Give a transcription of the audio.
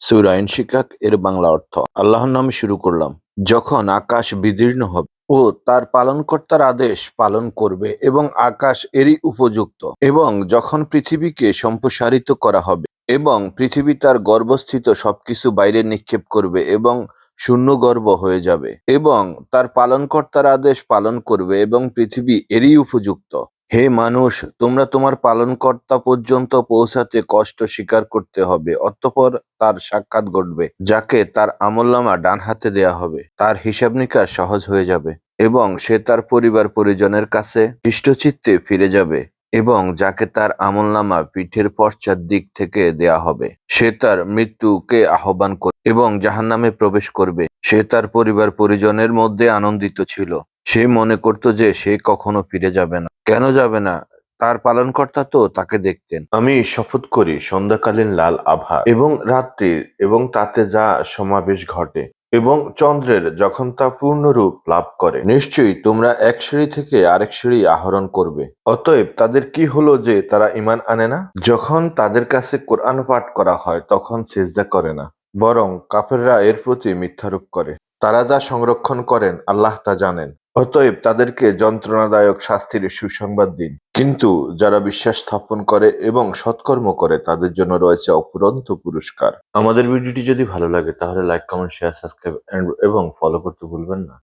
সূরা শিকাক এর বাংলা অর্থ। আল্লাহর নামে শুরু করলাম। যখন আকাশ বিদীর্ণ হবে ও তার পালনকর্তার আদেশ পালন করবে এবং আকাশ এরই উপযুক্ত এবং যখন পৃথিবীকে সম্প্রসারিত করা হবে এবং পৃথিবী তার গর্ভস্থিত সবকিছু বাইরে নিক্ষেপ করবে এবং শূন্য গর্ভ হয়ে যাবে এবং তার পালনকর্তার আদেশ পালন করবে এবং পৃথিবী এরই উপযুক্ত। হে মানুষ, তোমরা তোমার পালনকর্তা পর্যন্ত পৌঁছাতে কষ্ট স্বীকার করতে হবে, অতঃপর তার সাক্ষাৎ ঘটবে, যাকে তার আমলনামা ডান হাতে দেয়া হবে। তার হিসাব নিকাশ সহজ হয়ে যাবে এবং সে তার পরিবার পরিজনের কাছে হৃষ্টচিত্তে ফিরে যাবে এবং যাকে তার আমলনামা পিঠের পশ্চাৎ দিক থেকে দেয়া হবে, সে তার মৃত্যুকে আহ্বান করবে এবং জাহান্নামে প্রবেশ করবে। সে তার পরিবার পরিজনের মধ্যে আনন্দিত ছিল। সে মনে করত যে সে কখনো ফিরে যাবে না। কেন যাবে না? তার পালনকর্তা তো তাকে দেখতেন। আমি শপথ করি, সন্ধ্যাকালীন লাল আভা এবং রাত্রির এবং তাতে যা সমাবেশ ঘটে এবং চন্দ্রের যখন তা পূর্ণরূপ লাভ করে। নিশ্চয়ই তোমরা এক সিঁড়ি থেকে আরেক সিঁড়ি আহরণ করবে। অতএব তাদের কি হলো যে তারা ইমান আনে না? যখন তাদের কাছে কোরআন পাঠ করা হয়, তখন সেজদা করে না, বরং কাফেররা এর প্রতি মিথ্যারোপ করে। তারা যা সংরক্ষণ করেন, আল্লাহ তা জানেন। অতএব তাদেরকে যন্ত্রণাদায়ক শাস্তির সুসংবাদ দিন। কিন্তু যারা বিশ্বাস স্থাপন করে এবং সৎকর্ম করে, তাদের জন্য রয়েছে অপুরন্ত পুরস্কার। আমাদের ভিডিওটি যদি ভালো লাগে, তাহলে লাইক কমেন্ট শেয়ার সাবস্ক্রাইব এবং ফলো করতে ভুলবেন না।